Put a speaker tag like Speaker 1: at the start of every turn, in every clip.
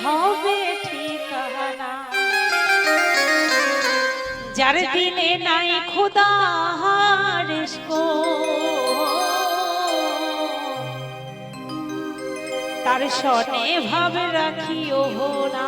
Speaker 1: হবে ঠিকানা। যার দিনে নাই খোদা হারেসকো তার সনে ভাব রাখিও না।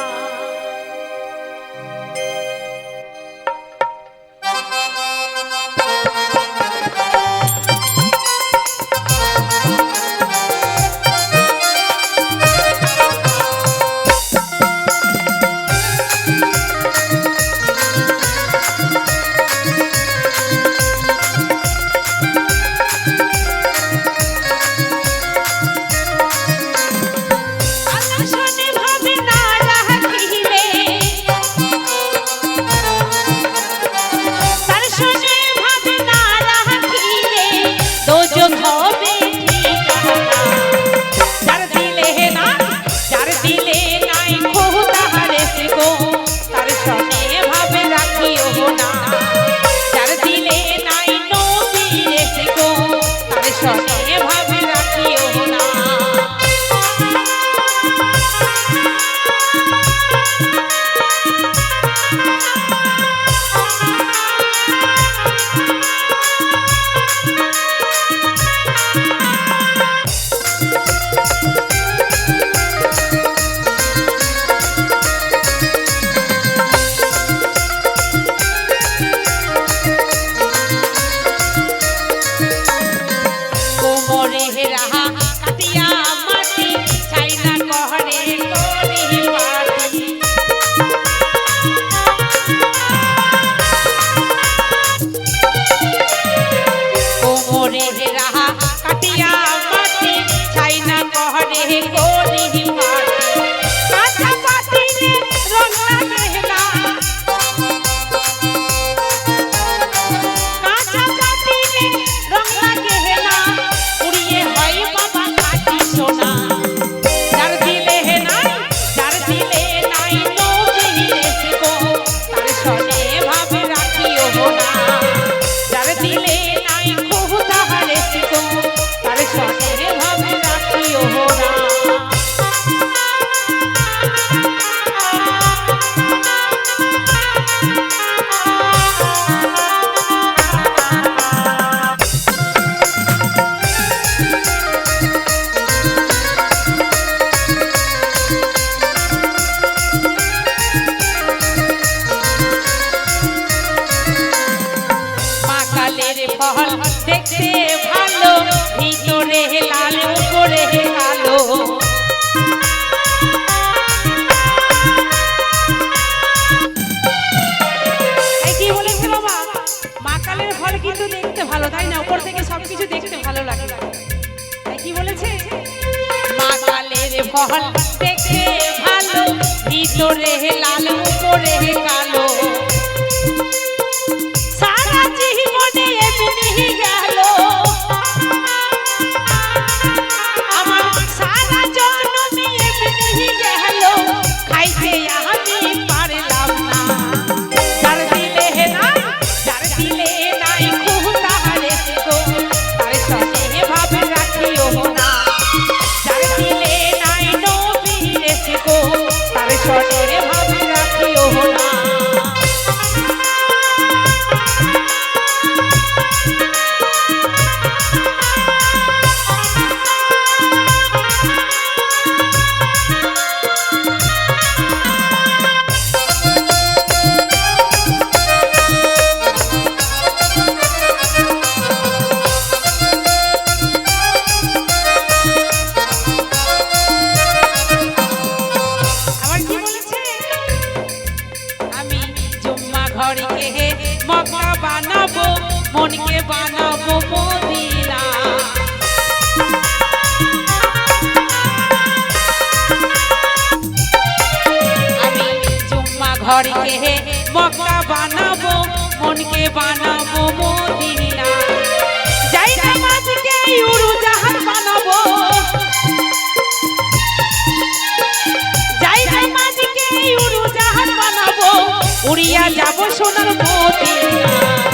Speaker 1: Talk. মহল দেখতে ভালো, ভিতরে লাল, উপরে কালো। কি বলেছে বাবা? মা কালের ঘর কিন্তু দেখতে ভালো, তাই না? উপর থেকে সবকিছু দেখতে ভালো লাগে। কি বলেছে? মা ফল ঘর দেখতে ভালো, ভিতরে লাল, উপরে কালো। সারা জীবনে yeah. বানাবো, মনকে বানাবো মদিনা। আমি জুম্মা ঘরকে মক্কা বানাবো, মনকে বানাবো মদিনা। যাই নামাজকে উড়ু জাহাজ বানাবো উড়িয়া যাব সোনার মদিনা